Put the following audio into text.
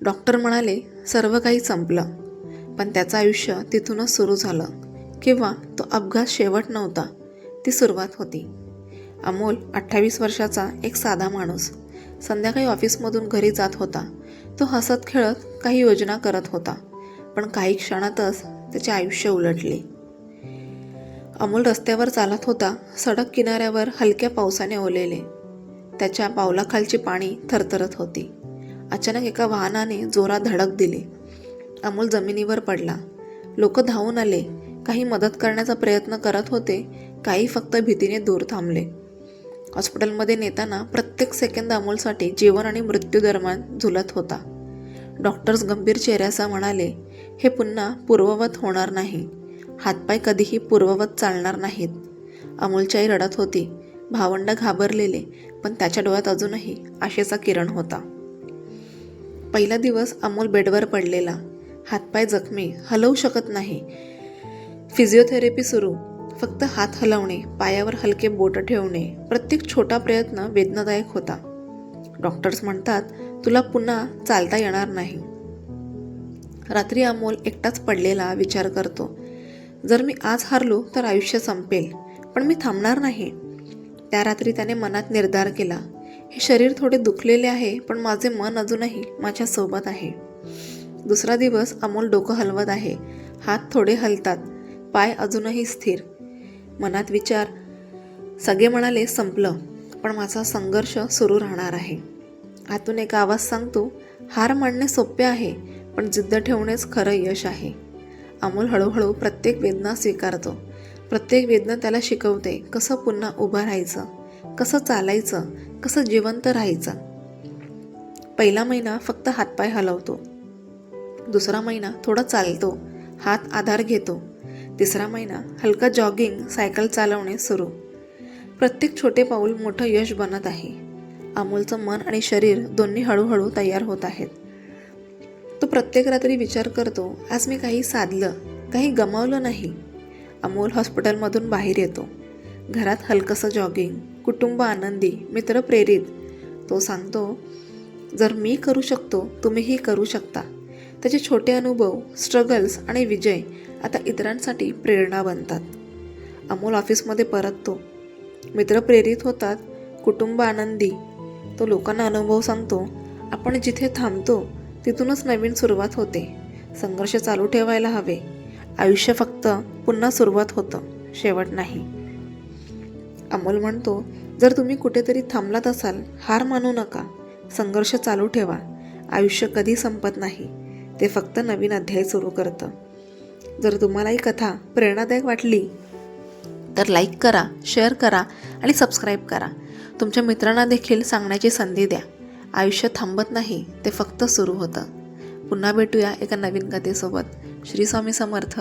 Doctor म्हणाले सर्व काही संपलं. पण त्याचं आयुष्य तिथूनच सुरू झालं. किंवा तो अपघात शेवट नव्हता. ती सुरुवात होती. अमोल अठ्ठावीस वर्षाचा एक साधा माणूस. संध्याकाळी ऑफिसमधून घरी जात होता. तो हसत खेळत काही योजना करत होता. पण काही क्षणातच त्याचे आयुष्य उलटले. अमोल रस्त्यावर चालत होता सडक किनाऱ्यावर हलक्या पावसाने ओलेले. त्याच्या पावलाखालची पाणी थरथरत होती. अचानक एका वाहनाने जोरात धडक दिली. अमोल जमिनीवर पडला. लोक धावून आले. काही मदत करण्याचा प्रयत्न करत होते. काही फक्त भीतीने दूर थांबले. हॉस्पिटलमध्ये नेताना प्रत्येक सेकंद अमोलसाठी जीवन आणि मृत्यू दरम्यान झुलत होता. डॉक्टर्स गंभीर चेहऱ्याचा म्हणाले हे पुन्हा पूर्ववत होणार नाही. हातपाय कधीही पूर्ववत चालणार नाहीत. अमोलच्याही रडत होती. भावंड घाबरलेले पण त्याच्या डोळ्यात अजूनही आशेचा किरण होता. पहिला दिवस अमोल बेडवर पडलेला. हातपाय जखमी हलवू शकत नाही. फिजिओथेरपी सुरू. फक्त हात हलवणे पायावर हलके बोट ठेवणे प्रत्येक छोटा प्रयत्न वेदनादायक होता. डॉक्टर्स म्हणतात तुला पुन्हा चालता येणार नाही. रात्री अमोल एकटाच पडलेला विचार करतो. जर मी आज हारलो तर आयुष्य संपेल पण मी थांबणार नाही. त्या रात्री त्याने मनात निर्धार केला. हे शरीर थोडे दुखलेले आहे पण माझे मन अजूनही माझ्यासोबत आहे. दुसरा दिवस अमोल डोकं हलवत आहे. हात थोडे हलतात. पाय अजूनही स्थिर. मनात विचार. सगळे म्हणाले संपलं. पण माझा संघर्ष सुरू राहणार आहे. आतून एक आवाज सांगतो हार मांडणे सोपे आहे पण जिद्द ठेवणेच खरं यश आहे. अमोल हळूहळू प्रत्येक वेदना स्वीकारतो. प्रत्येक वेदना त्याला शिकवते कसं पुन्हा उभं राहायचं. कसं चालायचं कसं जिवंत राहायचं? पहिला महिना फक्त हातपाय हलवतो. दुसरा महिना थोडा चालतो हात आधार घेतो. तिसरा महिना हलका जॉगिंग सायकल चालवणे सुरू. प्रत्येक छोटे पाऊल मोठं यश बनत आहे. अमोलचं मन आणि शरीर दोन्ही हळूहळू तयार होत आहेत. तो प्रत्येक रात्री विचार करतो आज मी काही साधलं काही गमावलं नाही. अमोल हॉस्पिटलमधून बाहेर येतो. घरात हलकंसं जॉगिंग कुटुंब आनंदी मित्र प्रेरित. तो सांगतो जर मी करू शकतो तुम्हीही करू शकता. त्याचे छोटे अनुभव स्ट्रगल्स आणि विजय आता इतरांसाठी प्रेरणा बनतात. अमोल ऑफिसमध्ये परततो. मित्र प्रेरित होतात कुटुंब आनंदी. तो लोकांना अनुभव सांगतो आपण जिथे थांबतो तिथूनच नवीन सुरुवात होते. संघर्ष चालू ठेवायला हवे. आयुष्य फक्त पुन्हा सुरुवात होतं शेवट नाही. अमोल म्हणतो जर तुम्ही कुठेतरी थांबलात असाल हार मानू नका. संघर्ष चालू ठेवा. आयुष्य कधी संपत नाही. ते फक्त नवीन अध्याय सुरू करतं. जर तुम्हाला ही कथा प्रेरणादायक वाटली तर लाईक करा शेअर करा आणि सबस्क्राईब करा. तुमच्या मित्रांना देखील सांगण्याची संधी द्या. आयुष्य थांबत नाही ते फक्त सुरू होतं. पुन्हा भेटूया एका नवीन कथेसोबत. श्री स्वामी समर्थ.